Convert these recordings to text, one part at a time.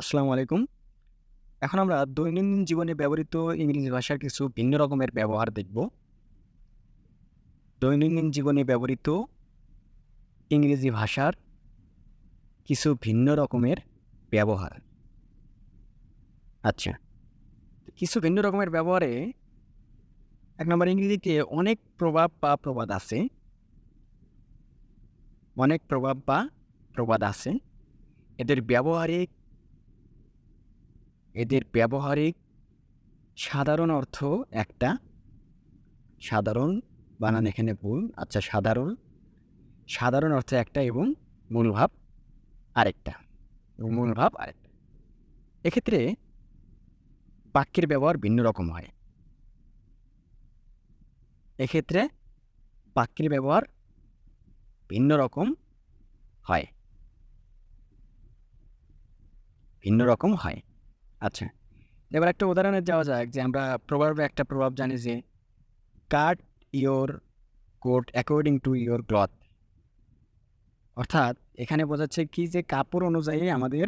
আসসালামু আলাইকুম। এখন আমরা দৈনন্দিন জীবনে ব্যবহৃত ইংরেজি ভাষার কিছু ভিন্ন রকমের ব্যবহার দেখব। দৈনন্দিন জীবনে ব্যবহৃত ইংরেজি ভাষার কিছু ভিন্ন রকমের ব্যবহার। আচ্ছা। কিছু ভিন্ন রকমের ব্যবহারে এক নম্বর ইংরেজিতে অনেক প্রভাব বা প্রবাদ আছে। অনেক প্রভাব বা প্রবাদ আছে। এদের ব্যবহারিক এদের ব্যবহারিক সাধারণ অর্থ একটা। সাধারণ বানান এখানে ভুল। আচ্ছা সাধারণ, সাধারণ অর্থ একটা এবং মূল ভাব আরেকটা। এবং মূল ভাব আরেকটা। এক্ষেত্রে বাক্যের ব্যবহার ভিন্ন রকম হয়। এক্ষেত্রে বাক্যের ব্যবহার ভিন্ন রকম হয়। ভিন্ন রকম হয়। আচ্ছা। এবার একটা উদাহরণে যাওয়া যাক যে আমরা প্রভাবে একটা প্রভাব জানি যে cut your coat according to your cloth. অর্থাৎ এখানে বোঝাচ্ছে কি যে কাপড় অনুযায়ী আমাদের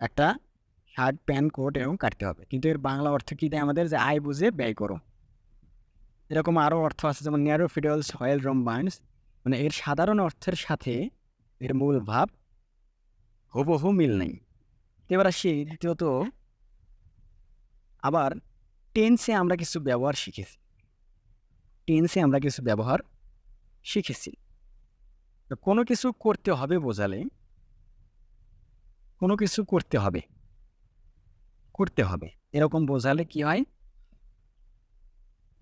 একটা শার্ট, প্যান্ট, কোট এরকম কাটতে হবে। কিন্তু এর বাংলা অর্থ কি দেয় আমাদের যে আয় বুঝে ব্যয় করো। এরকম আরও অর্থ আছে যেমন ন্যারো ফিডলস হোয়াইল রম্বান্স মানে এর সাধারণ অর্থের সাথে এর মূল ভাব হুবহু মিল নেই। এবার আসি দ্বিতীয়ত আবার টেন্সে আমরা কিছু ব্যবহার শিখেছি। টেন্সে আমরা কিছু ব্যবহার শিখেছি। কোনো কিছু করতে হবে বোঝালে কোনো কিছু করতে হবে। করতে হবে। এরকম বোঝালে কি হয়?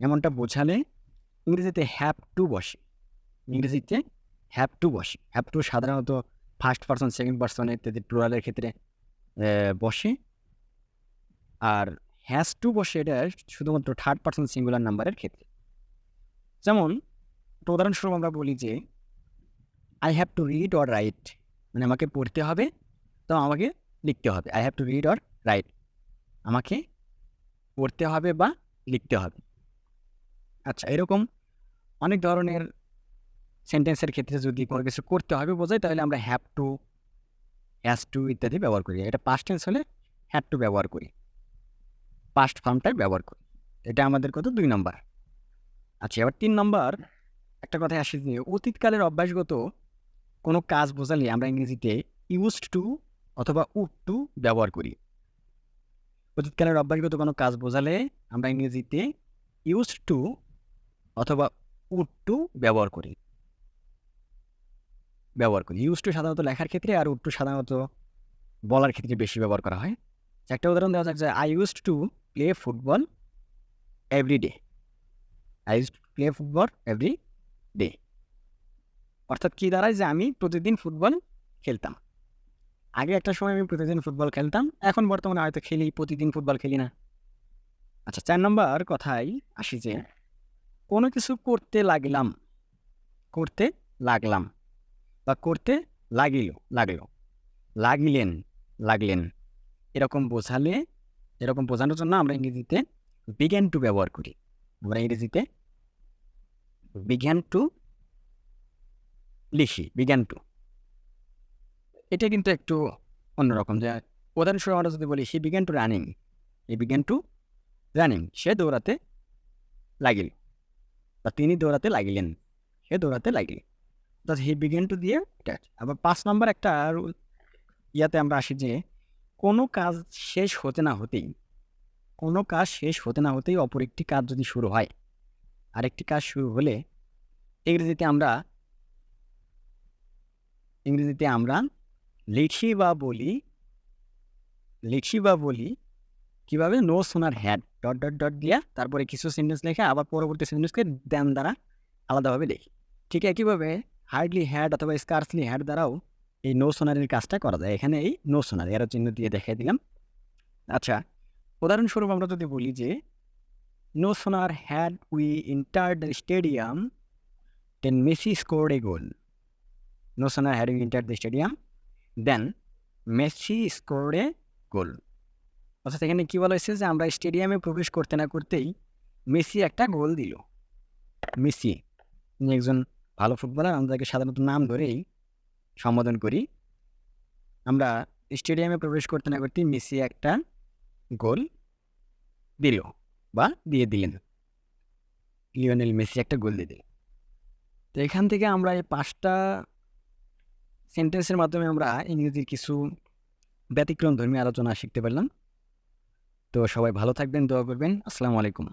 এমনটা বোঝালে ইংরেজিতে হ্যাপ টু বসে। ইংরেজিতে হ্যাপ টু বসে। হ্যাপ টু সাধারণত ফার্স্ট পারসন, সেকেন্ড পারসন ইত্যাদি প্লুরালের ক্ষেত্রে বসে। আর হ্যাজ টু বসে এটা শুধুমাত্র থার্ড পারসন সিঙ্গুলার নাম্বারের ক্ষেত্রে। যেমন উদাহরণস্বরূপ আমরা বলি যে I have to read or write মানে আমাকে পড়তে হবে তো আমাকে লিখতে হবে। I have to read or write আমাকে পড়তে হবে বা লিখতে হবে। আচ্ছা এরকম অনেক ধরনের সেন্টেন্সের ক্ষেত্রে যদি কোনো কিছু করতে হবে বোঝায় তাহলে আমরা হ্যাভ টু, হ্যাজ টু ইত্যাদি ব্যবহার করি। এটা পাস্ট টেন্স হলে হ্যাড টু ব্যবহার করি। পাস্ট ফর্মটাই ব্যবহার করি। এটা আমাদের কত দুই নম্বর আচ্ছা এবার তিন নম্বর একটা কথায় আসি যে, অতীতকালের অভ্যাসগত কোনো কাজ বোঝালে আমরা ইংরেজিতে ইউজড টু অথবা উড টু ব্যবহার করি। অতীতকালের অভ্যাসগত কোনো কাজ বোঝালে আমরা ইংরেজিতে ইউজড টু অথবা উড টু ব্যবহার করি। ব্যবহার করি। ইউজড টু সাধারণত লেখার ক্ষেত্রে আর উড টু সাধারণত বলার ক্ষেত্রে বেশি ব্যবহার করা হয়। একটা উদাহরণ দেওয়া যাক যে I used to play football every day. I used to play football every day. অর্থাৎ কি দাঁড়ায় যে আমি প্রতিদিন ফুটবল খেলতাম। আগে একটা সময় আমি প্রতিদিন ফুটবল খেলতাম। এখন বর্তমানে হয়তো খেলি, প্রতিদিন ফুটবল খেলি না। আচ্ছা চার নম্বর কথাই আসি যে কোনো কিছু করতে লাগলাম, করতে লাগলাম বা করতে লাগিল, লাগল, লাগিলেন, লাগলেন এরকম বোঝালে এরকম বোঝানোর জন্য আমরা ইংরেজিতে বিগ্যান টু ব্যবহার করি। আমরা ইংরেজিতে বিগ্যান টু লিখি, বিগ্যান টু। এটা কিন্তু একটু অন্যরকম যে উদাহরণস্বরূপ আমরা যদি বলি he began to running, he began to running সে দৌড়াতে লাগিল বা তিনি দৌড়াতে লাগিলেন, সে দৌড়াতে লাগিলেন। অর্থাৎ হি বিগ্যান টু দিয়ে এটা আবার ৫ নাম্বার একটা ইয়াতে আমরা আসি যে কোনো কাজ শেষ হতে না হতেই কোনো কাজ শেষ হতে না হতেই অপর একটি কাজ যদি শুরু হয়, আরেকটি কাজ শুরু হলে ইংরেজিতে আমরা ইংরেজিতে আমরা লিখি বা বলি লিখি বা বলি কীভাবে no sooner had dot, dot, dot দিয়া তারপরে কিছু সেন্টেন্স লেখে আবার পরবর্তী সেন্টেন্সকে দেন দ্বারা আলাদাভাবে লিখি। ঠিক একইভাবে হার্ডলি হ্যাড অথবা স্কার্সলি হ্যাড দ্বারাও এই নো সোনারের কাজটা করা যায়। এখানে এই নো সোনার এরো চিহ্ন দিয়ে দেখাই দিলাম। আচ্ছা উদাহরণস্বরূপ আমরা যদি বলি যে no sooner had we enter the stadium then Messi scored a goal. No sooner had we enter the stadium then Messi scored a goal. অর্থাৎ এখানে কী বলা হয়েছে যে, আমরা স্টেডিয়ামে প্রবেশ করতে না করতেই মেসি একটা গোল দিল। মেসি একজন ভালো ফুটবলার, আমরা তাকে সাধারণত নাম ধরেই সম্বোধন করি। আমরা স্টেডিয়ামে প্রবেশ করতে না করতেই মেসি একটা গোল দিল বা দিয়ে দিলেন। লিওনেল মেসি একটা গোল দিয়ে দিলেন তো এখান থেকে আমরা এই পাঁচটা সেন্টেন্সের মাধ্যমে আমরা ইংরেজির কিছু ব্যতিক্রম ধর্মী আলোচনা শিখতে পারলাম। তো সবাই ভালো থাকবেন, দোয়া করবেন। আসসালামু আলাইকুম।